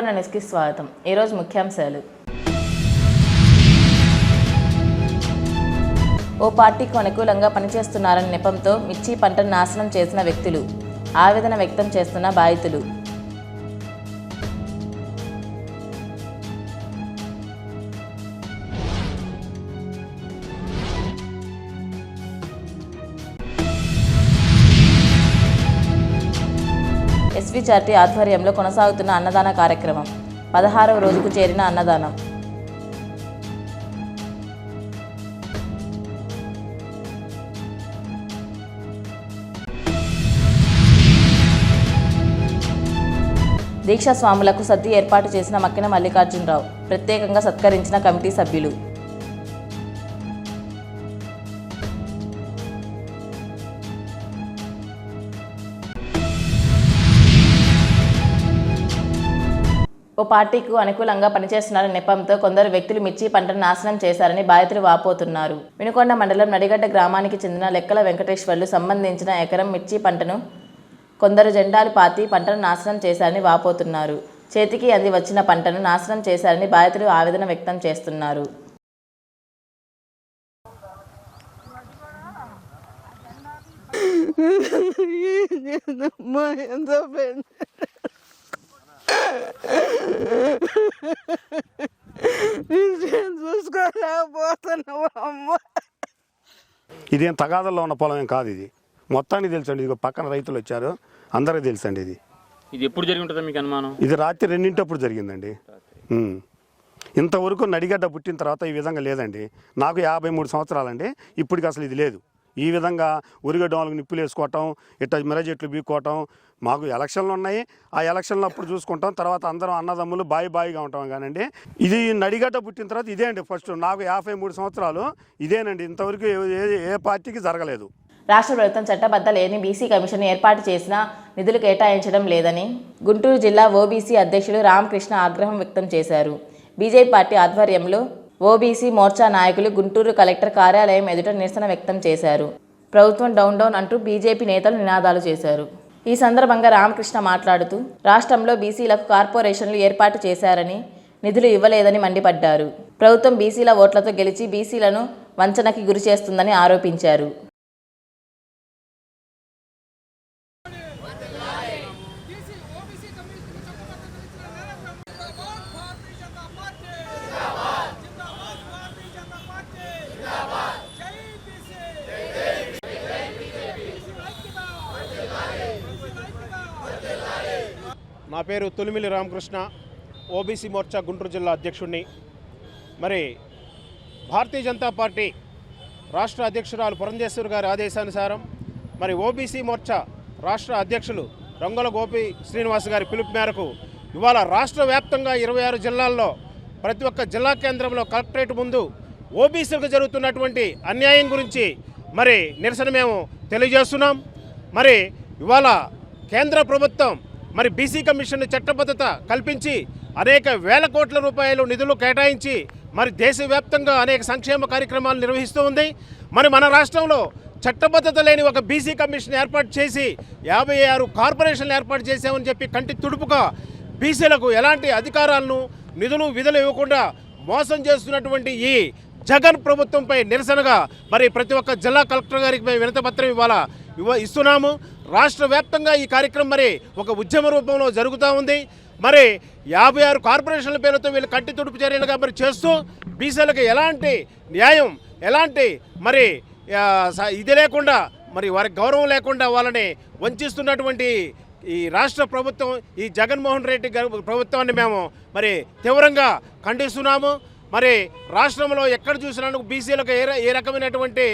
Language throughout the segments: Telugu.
వినుకొండ న్యూస్కి స్వాగతం ఈరోజు ముఖ్యాంశాలు. ఓ పార్టీకి అనుకూలంగా పనిచేస్తున్నారనే నెపంతో మిర్చి పంటను నాశనం చేసిన వ్యక్తులు. ఆవేదన వ్యక్తం చేస్తున్న బాధితులు. సిటీ చార్టీ ఆధ్వర్యంలో కొనసాగుతున్న అన్నదాన కార్యక్రమం. పదహారవ రోజుకు చేరిన అన్నదానం. దీక్షా స్వాములకు సద్ది ఏర్పాటు చేసిన మక్కిన మల్లికార్జునరావు ప్రత్యేకంగా సత్కరించిన కమిటీ సభ్యులు. ఓ పార్టీకు అనుకూలంగా పనిచేస్తున్నారని నెపంతో కొందరు వ్యక్తులు మిర్చి పంటను నాశనం చేశారని బాధితులు వాపోతున్నారు. వినుకొండ మండలం నడిగడ్డ గ్రామానికి చెందిన లెక్కల వెంకటేశ్వర్లు సంబంధించిన ఎకరం మిర్చి పంటను కొందరు జెండాలు పాతి పంటను నాశనం చేశారని వాపోతున్నారు. చేతికి అంది వచ్చిన పంటను నాశనం చేశారని బాధితులు ఆవేదన వ్యక్తం చేస్తున్నారు. చూసుకోలేకపోతున్నావు అమ్మ ఇదేం తగాదల్లో ఉన్న పొలం ఏం కాదు ఇది. మొత్తానికి తెలుసండి ఇది పక్కన రైతులు వచ్చారు అందరికీ తెలుసండి ఇది. ఇది ఎప్పుడు జరిగి ఉంటుందా మీకు అనుమానం? ఇది రాత్రి రెండింటప్పుడు జరిగిందండి. ఉమ్. ఇంతవరకు నడిగడ్డ పుట్టిన తర్వాత ఈ విధంగా లేదండి. నాకు యాభై మూడు సంవత్సరాలండి ఇప్పటికి అసలు ఇది లేదు. ఈ విధంగా ఉరిగడ్డ వాళ్ళకి నిప్పులు వేసుకోవటం ఇట్లా మిర చెట్లు బీక్కోవటం మాకు ఎలక్షన్లు ఉన్నాయి. ఆ ఎలక్షన్లు అప్పుడు చూసుకుంటాం. తర్వాత అందరం అన్నదమ్ములు బాయి బాయిగా ఉంటాం కానండి. ఇది నడిగడ్డ పుట్టిన తర్వాత ఇదే అండి ఫస్ట్ నాకు యాభై మూడు సంవత్సరాలు. ఇదేనండి. ఇంతవరకు ఏ- పార్టీకి జరగలేదు. రాష్ట్ర ప్రభుత్వం చట్టబద్ధ లేని బీసీ కమిషన్ ఏర్పాటు చేసిన నిధులు కేటాయించడం లేదని గుంటూరు జిల్లా ఓబీసీ అధ్యక్షులు రామకృష్ణ ఆగ్రహం వ్యక్తం చేశారు. బీజేపీ పార్టీ ఆధ్వర్యంలో ఓబీసీ మోర్చా నాయకులు గుంటూరు కలెక్టర్ కార్యాలయం ఎదుట నిరసన వ్యక్తం చేశారు. ప్రభుత్వం డౌన్ డౌన్ అంటూ బీజేపీ నేతలు నినాదాలు చేశారు. ఈ సందర్భంగా రామకృష్ణ మాట్లాడుతూ రాష్ట్రంలో బీసీలకు కార్పొరేషన్లు ఏర్పాటు చేశారని నిధులు ఇవ్వలేదని మండిపడ్డారు. ప్రభుత్వం బీసీల ఓట్లతో గెలిచి బీసీలను వంచనకి గురి చేస్తుందని ఆరోపించారు. నా పేరు తొలిమిలి రామకృష్ణ ఓబీసీ మోర్చా గుంటూరు జిల్లా అధ్యక్షుడిని. మరి భారతీయ జనతా పార్టీ రాష్ట్ర అధ్యక్షురాలు పురంధేశ్వరి గారి ఆదేశానుసారం మరి ఓబీసీ మోర్చా రాష్ట్ర అధ్యక్షులు రంగుల గోపి శ్రీనివాస్ గారి పిలుపు మేరకు ఇవాళ రాష్ట్ర వ్యాప్తంగా ఇరవై ఆరు జిల్లాల్లో ప్రతి ఒక్క జిల్లా కేంద్రంలో కలెక్టరేట్ ముందు ఓబీసీలకు జరుగుతున్నటువంటి అన్యాయం గురించి మరి నిరసన మేము తెలియజేస్తున్నాం. మరి ఇవాళ కేంద్ర ప్రభుత్వం మరి బీసీ కమిషన్ చట్టబద్ధత కల్పించి అనేక వేల కోట్ల రూపాయలు నిధులు కేటాయించి మరి దేశవ్యాప్తంగా అనేక సంక్షేమ కార్యక్రమాలు నిర్వహిస్తూ ఉంది. మరి మన రాష్ట్రంలో చట్టబద్ధత లేని ఒక బీసీ కమిషన్ ఏర్పాటు చేసి యాభై ఆరు కార్పొరేషన్లు ఏర్పాటు చేశామని చెప్పి కంటి తుడుపుగా బీసీలకు ఎలాంటి అధికారాలను నిధులు విధులు ఇవ్వకుండా మోసం చేస్తున్నటువంటి ఈ జగన్ ప్రభుత్వంపై నిరసనగా మరి ప్రతి ఒక్క జిల్లా కలెక్టర్ గారికి మేము వినతపత్రం ఇవ్వాలా? ఇవ్వ ఇస్తున్నాము. రాష్ట్ర వ్యాప్తంగా ఈ కార్యక్రమం మరి ఒక ఉద్యమ రూపంలో జరుగుతూ ఉంది. మరి యాభై ఆరు కార్పొరేషన్ల పేరుతో వీళ్ళు కట్టి తుడుపు చర్యలుగా మరి చేస్తూ బీసీలకు ఎలాంటి న్యాయం ఎలాంటి మరి స- ఇది లేకుండా మరి వారికి గౌరవం లేకుండా వాళ్ళని వంచిస్తున్నటువంటి ఈ రాష్ట్ర ప్రభుత్వం ఈ జగన్మోహన్ రెడ్డి గారి ప్రభుత్వాన్ని మేము మరి తీవ్రంగా ఖండిస్తున్నాము. మరి రాష్ట్రంలో ఎక్కడ చూసినందుకు బీసీలకు ఏ ఏ రకమైనటువంటి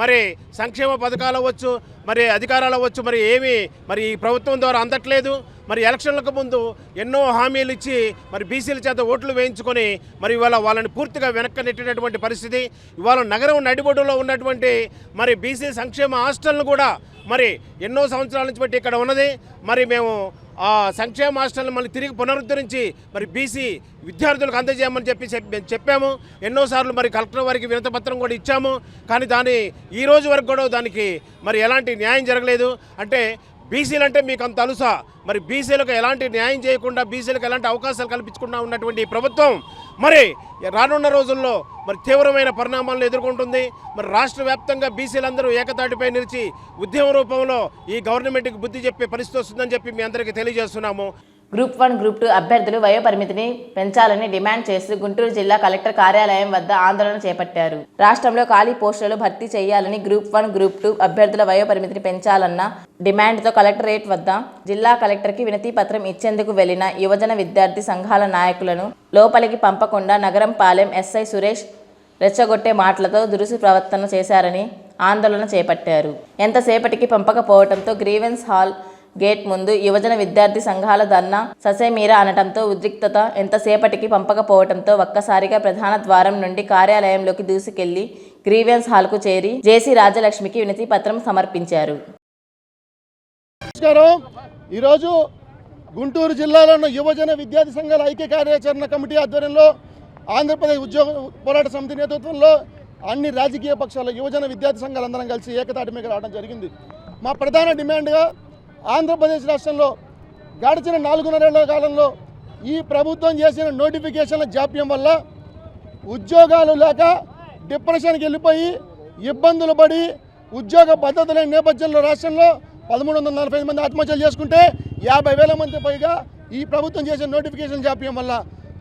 మరి సంక్షేమ పథకాలు అవ్వచ్చు మరి అధికారాలు అవ్వచ్చు మరి ఏమి మరి ఈ ప్రభుత్వం ద్వారా అందట్లేదు. మరి ఎలక్షన్లకు ముందు ఎన్నో హామీలు ఇచ్చి మరి బీసీల చేత ఓట్లు వేయించుకొని మరి ఇవాళ వాళ్ళని పూర్తిగా వెనక్కి నెట్టినటువంటి పరిస్థితి. ఇవాళ నగరం నడిబొడ్డులో ఉన్నటువంటి మరి బీసీ సంక్షేమ హాస్టల్ను కూడా మరి ఎన్నో సంవత్సరాల నుంచి బట్టి ఇక్కడ ఉన్నది. మరి మేము సంక్షేమ హాస్టల్ని మళ్ళీ తిరిగి పునరుద్ధరించి మరి బీసీ విద్యార్థులకు అందజేయమని చెప్పి మేము చెప్పాము. ఎన్నోసార్లు మరి కలెక్టర్ వారికి వినతపత్రం కూడా ఇచ్చాము. కానీ దాని ఈ రోజు వరకు కూడా దానికి మరి ఎలాంటి న్యాయం జరగలేదు. అంటే బీసీలు అంటే మీకు అంత అలుసా. మరి బీసీలకు ఎలాంటి న్యాయం చేయకుండా బీసీలకు ఎలాంటి అవకాశాలు కల్పించకుండా ఉన్నటువంటి ఈ ప్రభుత్వం మరి రానున్న రోజుల్లో మరి తీవ్రమైన పరిణామాలను ఎదుర్కొంటుంది. మరి రాష్ట్ర వ్యాప్తంగా బీసీలందరూ ఏకతాటిపై నిలిచి ఉద్యమ రూపంలో ఈ గవర్నమెంట్కి బుద్ధి చెప్పే పరిస్థితి వస్తుందని చెప్పి మీ అందరికీ తెలియజేస్తున్నాము. గ్రూప్ వన్ గ్రూప్ టూ అభ్యర్థులు వయోపరిమితిని పెంచాలని డిమాండ్ చేస్తూ గుంటూరు జిల్లా కలెక్టర్ కార్యాలయం వద్ద ఆందోళన చేపట్టారు. రాష్ట్రంలో ఖాళీ పోస్టులు భర్తీ చేయాలని గ్రూప్ వన్ గ్రూప్ టూ అభ్యర్థుల వయోపరిమితిని పెంచాలన్న డిమాండ్తో కలెక్టరేట్ వద్ద జిల్లా కలెక్టర్కి వినతి పత్రం ఇచ్చేందుకు వెళ్ళిన యువజన విద్యార్థి సంఘాల నాయకులను లోపలికి పంపకుండా నగరం పాలెం ఎస్ఐ సురేష్ రెచ్చగొట్టే మాటలతో దురుసు ప్రవర్తన చేశారని ఆందోళన చేపట్టారు. ఎంతసేపటికి పంపకపోవడంతో గ్రీవెన్స్ హాల్ గేట్ ముందు యువజన విద్యార్థి సంఘాల ధర్నా ససేమీరా అనటంతో ఉద్రిక్తత ఎంతసేపటికి పంపకపోవడంతో ఒక్కసారిగా ప్రధాన ద్వారం నుండి కార్యాలయంలోకి దూసుకెళ్ళి గ్రీవెన్స్ హాల్కు చేరి జేసీ రాజలక్ష్మికి వినతి పత్రం సమర్పించారు. ఈరోజు గుంటూరు జిల్లాలో ఉన్న యువజన విద్యార్థి సంఘాల ఐక్య కార్యాచరణ కమిటీ ఆధ్వర్యంలో ఆంధ్రప్రదేశ్ ఉద్యోగ పోరాట సమితి నేతృత్వంలో అన్ని రాజకీయ పక్షాల యువజన విద్యార్థి సంఘాలందరం కలిసి ఏకతాటి మీద రావడం జరిగింది. మా ప్రధాన డిమాండ్గా ఆంధ్రప్రదేశ్ రాష్ట్రంలో గడిచిన నాలుగున్నరేళ్ళ కాలంలో ఈ ప్రభుత్వం చేసిన నోటిఫికేషన్ల జాప్యం వల్ల ఉద్యోగాలు లేక డిప్రెషన్కి వెళ్ళిపోయి ఇబ్బందులు పడి ఉద్యోగ భద్రత లేని నేపథ్యంలో రాష్ట్రంలో పదమూడు వందల నలభై ఐదు మంది ఆత్మహత్యలు చేసుకుంటే యాభై వేల మంది పైగా ఈ ప్రభుత్వం చేసిన నోటిఫికేషన్ జాప్యం వల్ల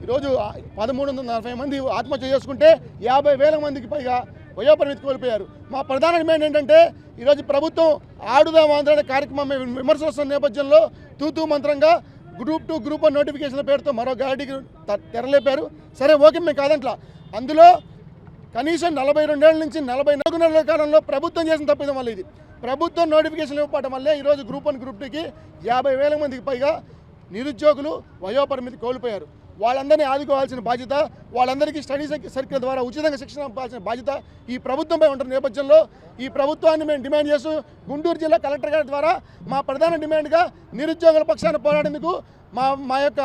ఈరోజు పదమూడు వందల నలభై మంది ఆత్మహత్య చేసుకుంటే యాభై వేల మందికి పైగా వయోపరిమితి కోల్పోయారు. మా ప్రధాన డిమాండ్ ఏంటంటే ఈరోజు ప్రభుత్వం ఆడుదాం ఆంధ్ర అనే కార్యక్రమం విమర్శలు వస్తున్న నేపథ్యంలో తూతూ మంత్రంగా group two group one notification పేరుతో మరో గాడికి త- తెరలేపారు. సరే ఓకే మేము కాదంట్లా. అందులో కనీసం నలభై రెండేళ్ళ నుంచి నలభై నాలుగు నెలల కాలంలో ప్రభుత్వం చేసిన తప్పిదం వల్ల ఇది. ప్రభుత్వం నోటిఫికేషన్ ఇవ్వడం వల్లే ఈరోజు గ్రూప్ వన్ గ్రూప్ టూకి యాభై వేల మందికి పైగా నిరుద్యోగులు వయోపరిమితి కోల్పోయారు. వాళ్ళందరినీ ఆదుకోవాల్సిన బాధ్యత వాళ్ళందరికీ స్టడీ సర్కిల్ ద్వారా ఉచితంగా శిక్షణ పంపాల్సిన బాధ్యత ఈ ప్రభుత్వంపై ఉంటున్న నేపథ్యంలో ఈ ప్రభుత్వాన్ని మేము డిమాండ్ చేస్తూ గుంటూరు జిల్లా కలెక్టర్ గారి ద్వారా మా ప్రధాన డిమాండ్గా నిరుద్యోగుల పక్షాన పోరాడేందుకు మా మా యొక్క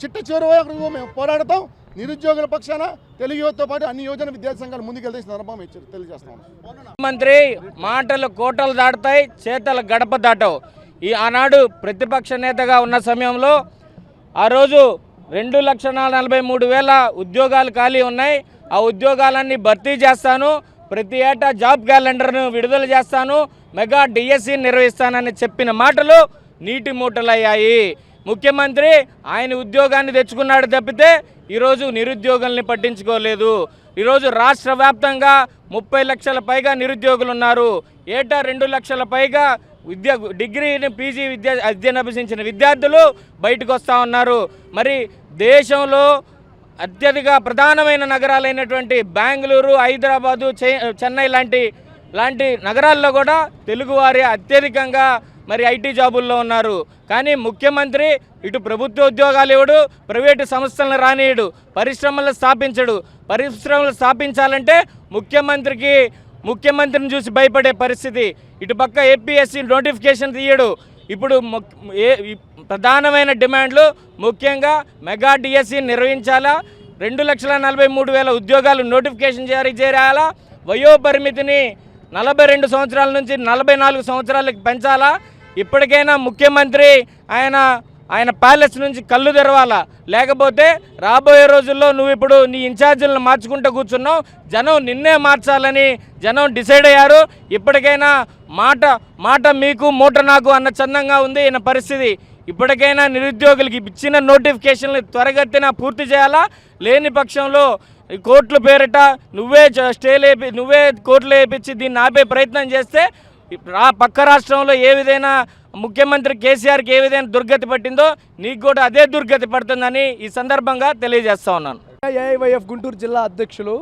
చిట్ట చివరి వరకు మేము పోరాడతాం. నిరుద్యోగుల పక్షాన తెలుగు యువతతో పాటు అన్ని యువజన విద్యా సంఘాలు ముందుకెళ్తే సందర్భం తెలియజేస్తాను ముఖ్యమంత్రి మంత్రి మాటలు కోటలు దాటుతాయి చేతలు గడప దాటవు. ఈ ఆనాడు ప్రతిపక్ష నేతగా ఉన్న సమయంలో ఆ రోజు రెండు లక్షల నలభై మూడు వేల ఉద్యోగాలు ఖాళీ ఉన్నాయి. ఆ ఉద్యోగాలన్నీ భర్తీ చేస్తాను. ప్రతి ఏటా జాబ్ క్యాలెండర్ను విడుదల చేస్తాను. మెగా డిఎస్సి నిర్వహిస్తానని చెప్పిన మాటలు నీటి మూటలయ్యాయి. ముఖ్యమంత్రి ఆయన ఉద్యోగాన్ని తెచ్చుకున్నాడు తప్పితే ఈరోజు నిరుద్యోగుల్ని పట్టించుకోలేదు. ఈరోజు రాష్ట్ర వ్యాప్తంగా ముప్పై లక్షల పైగా నిరుద్యోగులు ఉన్నారు ఏటా రెండు లక్షల పైగా విద్య డిగ్రీని పీజీ విద్య అధ్యయనం విద్యార్థులు బయటకు వస్తూ ఉన్నారు. మరి దేశంలో అత్యధిక ప్రధానమైన నగరాలైనటువంటి బెంగళూరు హైదరాబాదు చె- చెన్నై లాంటి లాంటి నగరాల్లో కూడా తెలుగువారి అత్యధికంగా మరి ఐటీ జాబుల్లో ఉన్నారు. కానీ ముఖ్యమంత్రి ఇటు ప్రభుత్వ ఉద్యోగాలు ఇవ్వడు ప్రైవేటు సంస్థలను రానియడు పరిశ్రమలు స్థాపించడు. పరిశ్రమలు స్థాపించాలంటే ముఖ్యమంత్రికి ముఖ్యమంత్రిని చూసి భయపడే పరిస్థితి. ఇటు పక్క ఏపీఎస్సీ నోటిఫికేషన్ తీయడు ఇప్పుడు ముక్- ఏ ప్రధానమైన డిమాండ్లు ముఖ్యంగా మెగా డిఎస్సి నిర్వహించాలా? రెండు లక్షల నలభై మూడు వేల ఉద్యోగాలు నోటిఫికేషన్ జారీ చేయాలా? వయో పరిమితిని నలభై రెండు సంవత్సరాల నుంచి నలభై నాలుగు సంవత్సరాలకు పెంచాలా? ఇప్పటికైనా ముఖ్యమంత్రి ఆయన ఆయన ప్యాలెస్ నుంచి కళ్ళు తెరవాలా? లేకపోతే రాబోయే రోజుల్లో నువ్వు ఇప్పుడు నీ ఇన్ఛార్జీలను మార్చుకుంటూ కూర్చున్నావు. జనం నిన్నే మార్చాలని జనం డిసైడ్ అయ్యారు. ఇప్పటికైనా మాట మాట మీకు మూట నాకు అన్న చందంగా ఉంది ఈయన పరిస్థితి. ఇప్పటికైనా నిరుద్యోగులకి ఇచ్చిన నోటిఫికేషన్లు త్వరగతిన పూర్తి చేయాలా? లేని పక్షంలో ఈ కోర్టుల పేరిట నువ్వే స్టే స్టేలు వేపి నువ్వే కోర్టులు వేయించి దీన్ని ఆపే ప్రయత్నం చేస్తే పక్క రాష్ట్రంలో ఏ విధంగా ముఖ్యమంత్రి కేసీఆర్కి ఏ విధంగా దుర్గతి పట్టిందో నీకు కూడా అదే దుర్గతి పడుతుందని ఈ సందర్భంగా తెలియజేస్తా ఉన్నాను. ఏఐవైఎఫ్ గుంటూరు జిల్లా అధ్యక్షులు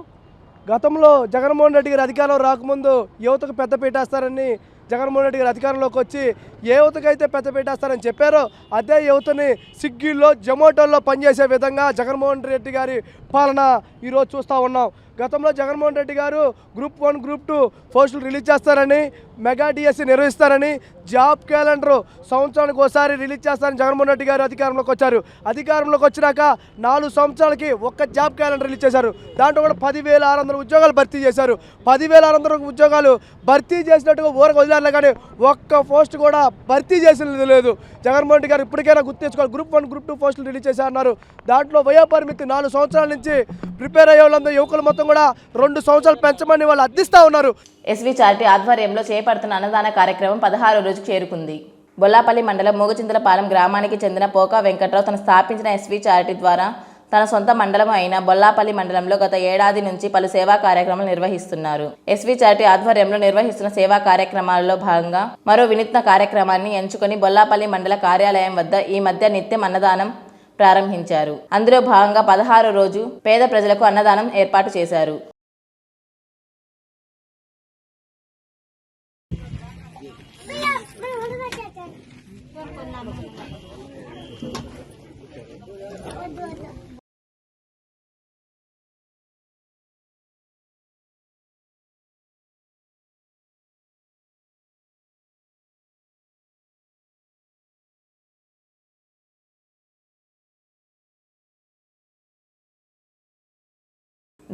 గతంలో జగన్మోహన్ రెడ్డి గారు అధికారంలో రాకముందు యువతకు పెద్దపీట వేస్తారని జగన్మోహన్ రెడ్డి గారు అధికారంలోకి వచ్చి ఏ యువతకైతే పెద్ద పెట్టేస్తారని చెప్పారో అదే యువతని స్విగ్గీలో జొమాటోల్లో పనిచేసే విధంగా జగన్మోహన్ రెడ్డి గారి పాలన ఈరోజు చూస్తూ ఉన్నాం. గతంలో జగన్మోహన్ రెడ్డి గారు గ్రూప్ వన్ గ్రూప్ టూ పోస్టులు రిలీజ్ చేస్తారని మెగా డిఎస్సి నిర్వహిస్తారని జాబ్ క్యాలెండర్ సంవత్సరానికి ఒకసారి రిలీజ్ చేస్తారని జగన్మోహన్ రెడ్డి గారు అధికారంలోకి వచ్చారు. అధికారంలోకి వచ్చినాక నాలుగు సంవత్సరాలకి ఒక్క జాబ్ క్యాలెండర్ రిలీజ్ చేశారు. దాంట్లో కూడా పదివేల ఆరు వందల ఉద్యోగాలు భర్తీ చేశారు. పదివేల ఆరు వందల ఉద్యోగాలు భర్తీ చేసినట్టుగా ఊరకు వదిలేరు. కానీ ఒక్క పోస్ట్ కూడా భర్తీ చేసినది లేదు. జగన్మోహన్ రెడ్డి గారు ఇప్పటికైనా గుర్తు తెచ్చుకోవాలి. గ్రూప్ వన్ గ్రూప్ టూ పోస్టులు రిలీజ్ చేశారన్నారు. దాంట్లో వయో పరిమితి నాలుగు సంవత్సరాల నుంచి ప్రిపేర్ అయ్యే వాళ్ళందరూ యువకులు మొత్తం కూడా రెండు సంవత్సరాలు పెంచమని వాళ్ళు అర్థిస్తూ ఉన్నారు. ఎస్వి చారిటీ ఆధ్వర్యంలో చేపడుతున్న అన్నదాన కార్యక్రమం పదహారు రోజు చేరుకుంది. బొల్లాపల్లి మండలం మూగచింతలపాలెం గ్రామానికి చెందిన పోకా వెంకట్రావు తను స్థాపించిన ఎస్వి చారిటీ ద్వారా తన సొంత మండలం అయిన బొల్లాపల్లి మండలంలో గత ఏడాది నుంచి పలు సేవా కార్యక్రమాలు నిర్వహిస్తున్నారు. ఎస్వి చారిటీ ఆధ్వర్యంలో నిర్వహిస్తున్న సేవా కార్యక్రమాలలో భాగంగా మరో వినూత్న కార్యక్రమాన్ని ఎంచుకొని బొల్లాపల్లి మండల కార్యాలయం వద్ద ఈ మధ్య నిత్యం అన్నదానం ప్రారంభించారు. అందులో భాగంగా పదహారు రోజు పేద ప్రజలకు అన్నదానం ఏర్పాటు చేశారు.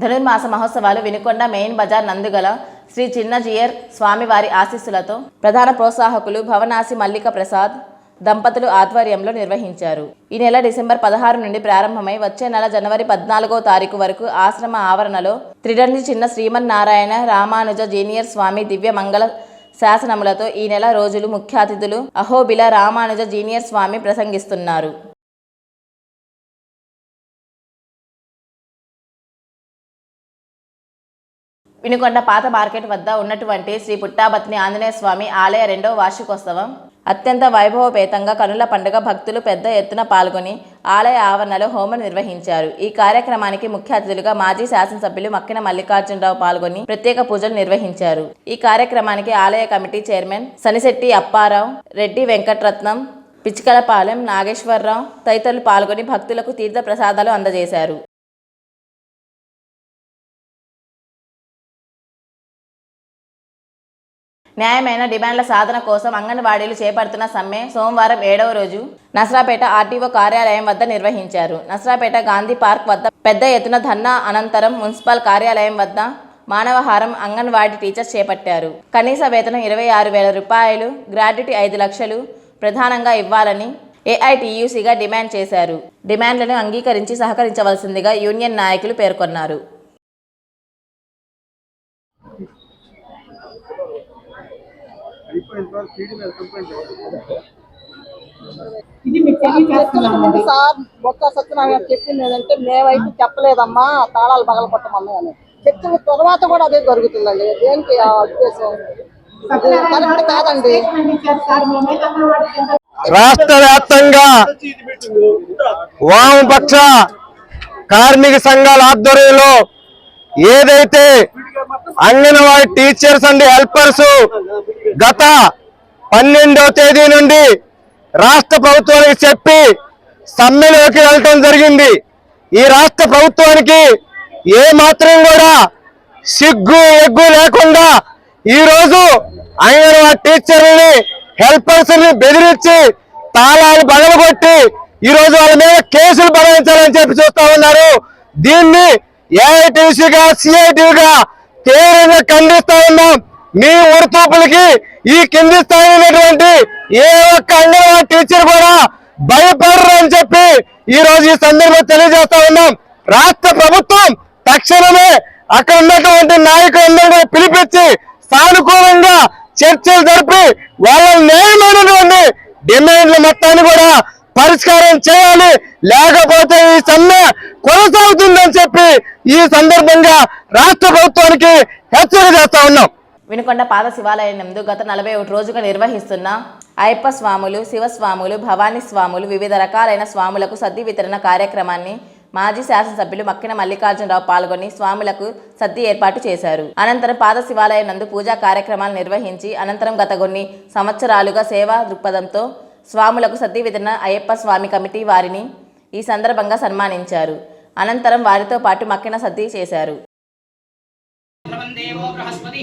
ధనుర్మాస మహోత్సవాలు వినుకొండ మెయిన్ బజార్ నందుగల శ్రీ చిన్నజీయర్ స్వామివారి ఆశీస్సులతో ప్రధాన ప్రోత్సాహకులు భవనాసి మల్లిక ప్రసాద్ దంపతులు ఆధ్వర్యంలో నిర్వహించారు. ఈ నెల డిసెంబర్ పదహారు నుండి ప్రారంభమై వచ్చే నెల జనవరి పద్నాలుగో తారీఖు వరకు ఆశ్రమ ఆవరణలో త్రిడండి చిన్న శ్రీమన్నారాయణ రామానుజ జీనియర్ స్వామి దివ్య మంగళ శాసనములతో ఈ నెల రోజులు ముఖ్య అతిథులు అహోబిల రామానుజ జీనియర్ స్వామి ప్రసంగిస్తున్నారు. వినుకొండ పాత మార్కెట్ వద్ద ఉన్నటువంటి శ్రీ పుట్టాబత్ని ఆంజనేయ స్వామి ఆలయ రెండవ వార్షికోత్సవం. అత్యంత వైభవపేతంగా కనుల పండుగ భక్తులు పెద్ద ఎత్తున పాల్గొని ఆలయ ఆవరణలో హోమం నిర్వహించారు. ఈ కార్యక్రమానికి ముఖ్య అతిథులుగా మాజీ శాసనసభ్యులు మక్కిన మల్లికార్జునరావు పాల్గొని ప్రత్యేక పూజలు నిర్వహించారు. ఈ కార్యక్రమానికి ఆలయ కమిటీ చైర్మన్ సనిశెట్టి అప్పారావు రెడ్డి వెంకటరత్నం పిచ్చికలపాలెం నాగేశ్వరరావు తదితరులు పాల్గొని భక్తులకు తీర్థ ప్రసాదాలు అందజేశారు. న్యాయమైన డిమాండ్ల సాధన కోసం అంగన్వాడీలు చేపడుతున్న సమ్మె సోమవారం ఏడవ రోజు నసరాపేట ఆర్టీఓ కార్యాలయం వద్ద నిర్వహించారు. నసరాపేట గాంధీ పార్క్ వద్ద పెద్ద ఎత్తున ధర్నా అనంతరం మున్సిపల్ కార్యాలయం వద్ద మానవహారం అంగన్వాడీ టీచర్స్ చేపట్టారు. కనీస వేతనం ఇరవై ఆరు వేల రూపాయలు గ్రాడ్యుటీ ఐదు లక్షలు ప్రధానంగా ఇవ్వాలని ఏఐటీయూసీగా డిమాండ్ చేశారు. డిమాండ్లను అంగీకరించి సహకరించవలసిందిగా యూనియన్ నాయకులు పేర్కొన్నారు. సార్ బొక్క సత్యనారాయణ గారు చెప్పింది ఏంటంటే మేమైతే చెప్పలేదమ్మా తాళాలు పగలగొట్టమన్నా అని. చెప్పిన తర్వాత కూడా అదే జరుగుతుందండి. ఏంటి ఆ ఉద్దేశం? కరెక్ట్ కాదండి. రాష్ట్ర వ్యాప్తంగా వామపక్ష కార్మిక సంఘాల ఆధ్వర్యంలో ఏదైతే అంగన్వాడీ టీచర్స్ అండ్ హెల్పర్స్ గత పన్నెండవ తేదీ నుండి రాష్ట్ర ప్రభుత్వానికి చెప్పి సమ్మెలోకి వెళ్ళటం జరిగింది. ఈ రాష్ట్ర ప్రభుత్వానికి ఏ మాత్రం కూడా సిగ్గు ఎగ్గు లేకుండా ఈరోజు ఆయన టీచర్ని టీచర్లని బెదిరించి తాళాలు బగలగొట్టి ఈ రోజు వాళ్ళ మీద కేసులు బనాయించాలని చెప్పి చూస్తా ఉన్నారు. దీన్ని ఏఐటీసీగా సిఐటీగా తీవ్రంగా ఖండిస్తా ఉన్నాం. మీ ఉరుతూపులకి ఈ కింది స్థాయి ఉన్నటువంటి ఏ ఒక్క అంగన్వాడీ టీచర్ కూడా భయపడరు అని చెప్పి ఈ రోజు ఈ సందర్భంగా తెలియజేస్తా ఉన్నాం. రాష్ట్ర ప్రభుత్వం తక్షణమే అక్కడ ఉన్నటువంటి నాయకులందరినీ పిలిపించి సానుకూలంగా చర్చలు జరిపి వాళ్ళ న్యాయమైనటువంటి డిమాండ్ల మొత్తాన్ని కూడా పరిష్కారం చేయాలి. లేకపోతే ఈ సమ్మె కొనసాగుతుందని చెప్పి ఈ సందర్భంగా రాష్ట్ర ప్రభుత్వానికి హెచ్చరిక చేస్తా ఉన్నాం. వినుకొండ పాద శివాలయం నందు గత నలభై ఒకటి రోజుగా నిర్వహిస్తున్న అయ్యప్ప స్వాములు శివస్వాములు భవానీ స్వాములు వివిధ రకాలైన స్వాములకు సద్ది వితరణ కార్యక్రమాన్ని మాజీ శాసనసభ్యులు మక్కిన మల్లికార్జునరావు పాల్గొని స్వాములకు సద్ది ఏర్పాటు చేశారు. అనంతరం పాద శివాలయం నందు పూజా కార్యక్రమాలు నిర్వహించి అనంతరం గత కొన్ని సంవత్సరాలుగా సేవా దృక్పథంతో స్వాములకు సద్ది వితరణ అయ్యప్ప స్వామి కమిటీ వారిని ఈ సందర్భంగా సన్మానించారు. అనంతరం వారితో పాటు మక్కిన సద్ది చేశారు. దేవో బృహస్పతి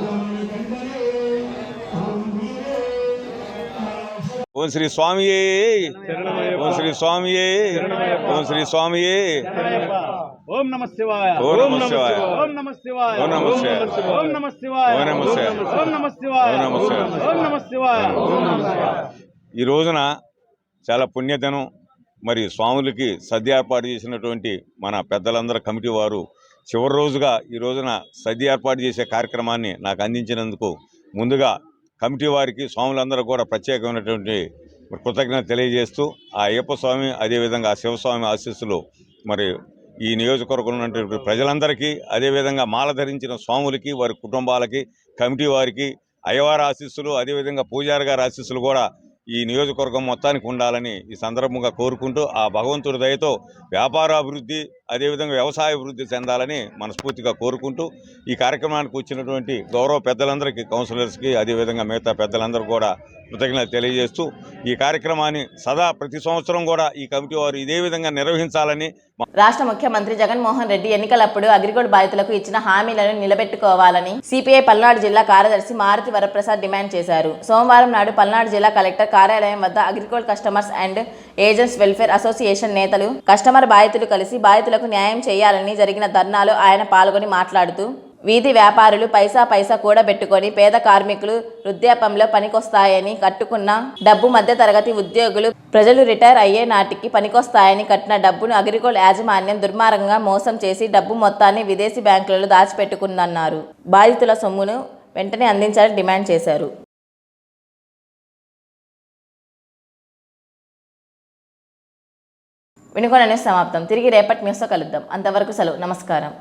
ఓం శ్రీ స్వామియే ఓం శ్రీ స్వామియే ఓం శ్రీ స్వామియే ఓం నమ శివాయ ఓం నమ శివాయ ఓం నమ శివాయ ఓం నమ శివాయ ఓం నమ శివాయ ఓం నమ శివాయ ఓం నమ శివాయ ఓం నమ శివాయ ఓం నమ శివాయ ఈ రోజున చాలా పుణ్యదినం మరి స్వాములకి సద్య ఏర్పాటు చేసినటువంటి మన పెద్దలందరూ కమిటీ వారు చివరి రోజుగా ఈ రోజున సద్య ఏర్పాటు చేసే కార్యక్రమాన్ని నాకు అందించినందుకు ముందుగా కమిటీ వారికి స్వాములందరూ కూడా ప్రత్యేకమైనటువంటి కృతజ్ఞత తెలియజేస్తూ ఆ అయ్యప్ప స్వామి అదేవిధంగా ఆ శివస్వామి ఆశీస్సులు మరి ఈ నియోజకవర్గంలో ఉన్నటువంటి ప్రజలందరికీ అదేవిధంగా మాల ధరించిన స్వాములకి వారి కుటుంబాలకి కమిటీ వారికి అయ్యవారి ఆశీస్సులు అదేవిధంగా పూజారి గారి ఆశీస్సులు కూడా ఈ నియోజకవర్గం మొత్తానికి ఉండాలని ఈ సందర్భంగా కోరుకుంటూ ఆ భగవంతుడి దయతో వ్యాపారాభివృద్ధి అదేవిధంగా వ్యవసాయ అభివృద్ధి చెందాలని మనస్ఫూర్తిగా కోరుకుంటూ ఈ కార్యక్రమానికి వచ్చినటువంటి గౌరవ పెద్దలందరికీ కౌన్సిలర్స్కి అదేవిధంగా మిగతా పెద్దలందరూ కూడా కృతజ్ఞత తెలియజేస్తూ ఈ కార్యక్రమాన్ని సదా ప్రతి సంవత్సరం కూడా ఈ కమిటీ వారు ఇదే విధంగా నిర్వహించాలని రాష్ట్ర ముఖ్యమంత్రి జగన్మోహన్ రెడ్డి ఎన్నికలప్పుడు అగ్రిగోల్డ్ బాధితులకు ఇచ్చిన హామీలను నిలబెట్టుకోవాలని సిపిఐ పల్నాడు జిల్లా కార్యదర్శి మారుతి వరప్రసాద్ డిమాండ్ చేశారు. సోమవారం నాడు పల్నాడు జిల్లా కలెక్టర్ కార్యాలయం వద్ద Agrigold customers and agents welfare association నేతలు కస్టమర్ బాధితులు కలిసి బాధితులకు న్యాయం చేయాలని జరిగిన ధర్నాలో ఆయన పాల్గొని మాట్లాడుతూ వీధి వ్యాపారులు పైసా పైసా కూడబెట్టుకొని పేద కార్మికులు వృద్ధాపంలో పనికొస్తాయని కట్టుకున్న డబ్బు మధ్య తరగతి ఉద్యోగులు ప్రజలు రిటైర్ అయ్యే నాటికి పనికొస్తాయని కట్టిన డబ్బును అగ్రికల్ యాజమాన్యం దుర్మార్గంగా మోసం చేసి డబ్బు మొత్తాన్ని విదేశీ బ్యాంకులలో దాచిపెట్టుకుందన్నారు. బాధితుల సొమ్మును వెంటనే అందించాలని డిమాండ్ చేశారు. వినుకొన న్యూస్ సమాప్తం. తిరిగి రేపటి న్యూస్తో కలుద్దాం. అంతవరకు సెలవు. నమస్కారం.